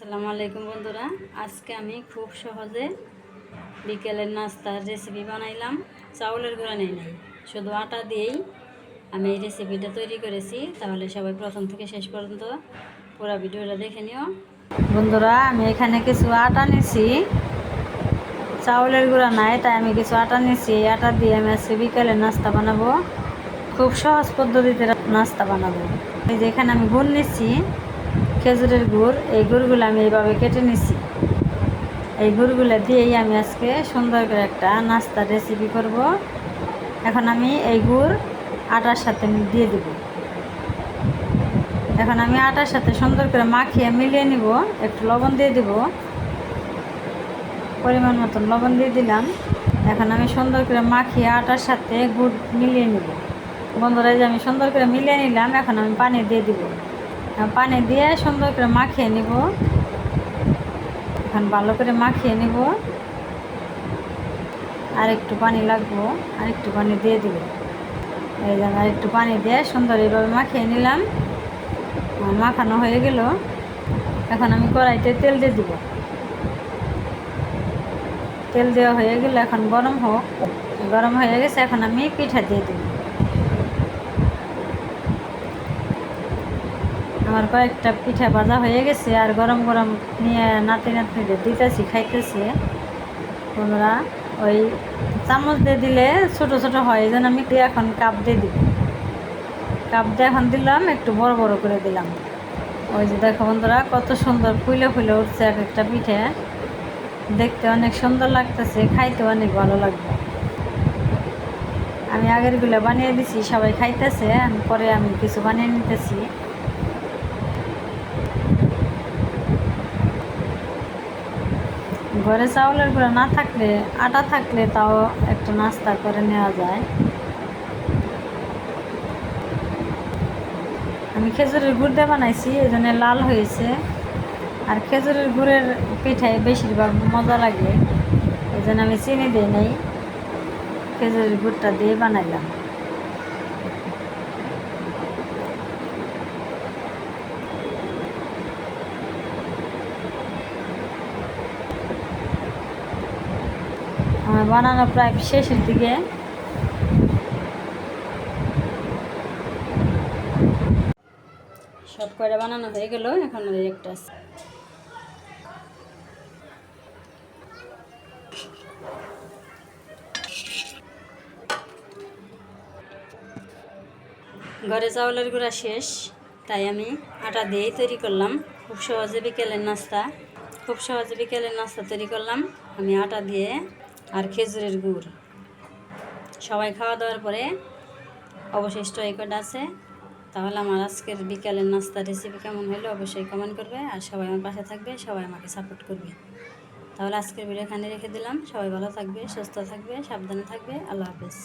আসসালামু আলাইকুম বন্ধুরা। আজকে আমি খুব সহজে বিকেলের নাস্তার রেসিপি বানাইলাম। চাউলের গুঁড়া নেই নাই শুধু আটা দিয়েই আমি এই রেসিপিটা তৈরি করেছি। তাহলে সবাই প্রথম থেকে শেষ পর্যন্ত পুরো ভিডিওটা দেখে নিও। বন্ধুরা, আমি এখানে কিছু আটা নিছি চাউলের গুঁড়া নাই, তাই আমি কিছু আটা নিছি এই আটা দিয়ে আমি আজকে বিকেলের নাস্তা বানাবো। খুব সহজ পদ্ধতিতে নাস্তা বানাবো। এই যে এখানে আমি গুড় নিচ্ছি খেজুরের গুড়, এই গুড়গুলো আমি এইভাবে কেটে নিছি। এই গুড়গুলো দিয়েই আমি আজকে সুন্দর করে একটা নাস্তা রেসিপি করব। এখন আমি এই গুড় আটার সাথে দিয়ে দেব। এখন আমি আটার সাথে সুন্দর করে মাখিয়ে মিলিয়ে নিব। একটু লবণ দিয়ে দেব। পরিমাণ মতন লবণ দিয়ে দিলাম। এখন আমি সুন্দর করে মাখিয়ে আটার সাথে গুড় মিলিয়ে নিব। বন্ধুরা যে আমি সুন্দর করে মিলিয়ে নিলাম, এখন আমি পানি দিয়ে দিব। পানি দিয়ে সুন্দর করে মাখিয়ে নিব। এখন ভালো করে মাখিয়ে নিব। আর একটু পানি লাগবো, আর একটু পানি দিয়ে দিব। এই যে আর একটু পানি দিয়ে সুন্দর এইভাবে মাখিয়ে নিলাম। মাখানো হয়ে গেল। এখন আমি কড়াইতে তেল দিয়ে দিব। তেল দেওয়া হয়ে গেলে, এখন গরম হোক। গরম হয়ে গেছে, এখন আমি পিঠা দিয়ে দিব। আমার কয়েকটা পিঠা ভাজা হয়ে গেছে আর গরম গরম নিয়ে নাতি নাতনিদের দিতেছি, খাইতেছে। তোমরা ওই চামচ দিয়ে দিলে ছোট ছোট হয়, যেন আমি এখন কাপ দিয়ে দিব কাপ দিয়ে এখন দিলাম, একটু বড় বড় করে দিলাম। ওই যে দেখো বন্ধুরা, কত সুন্দর ফুলে ফুলে উঠছে এক একটা পিঠে। দেখতে অনেক সুন্দর লাগতেছে, খাইতে অনেক ভালো লাগবে। আমি আগেরগুলো বানিয়ে দিছি, সবাই খাইতেছে, পরে আমি কিছু বানিয়ে নিতেছি। ঘরে চাউলের গুঁড়া না থাকলে, আটা থাকলে তাও একটু নাস্তা করে নেওয়া যায়। আমি খেজুরের গুড় দিয়ে বানাইছি, এই জন্য লাল হয়েছে। আর খেজুরের গুড়ের পিঠায় বেশিরভাগ মজা লাগে, এই জন্য আমি চিনি দিই নাই। খেজুরের গুড়টা দিয়ে বানাইলাম। আমার বানানো প্রায় শেষের দিকে। সব কয়টা বানানো হয়ে গেল, এখন একটা। ঘরে চাউলের গুঁড়া শেষ, তাই আমি আটা দিয়েই তৈরি করলাম। খুব সহজে বিকেলের নাস্তা, খুব সহজে বিকেলের নাস্তা তৈরি করলাম। আমি আটা দিয়ে আর খেজুরের গুড়। সবাই খাওয়া দাওয়ার পরে অবশিষ্ট কটা আছে? তাহলে আমার আজকের বিকালের নাস্তা রেসিপি কেমন হলো অবশ্যই কমেন্ট করবে আর সবাই আমার পাশে থাকবে, সবাই আমাকে সাপোর্ট করবে। তাহলে আজকের ভিডিও এখানে রেখে দিলাম। সবাই ভালো থাকবে, সুস্থ থাকবে, সাবধানে থাকবে। আল্লাহ হাফেজ।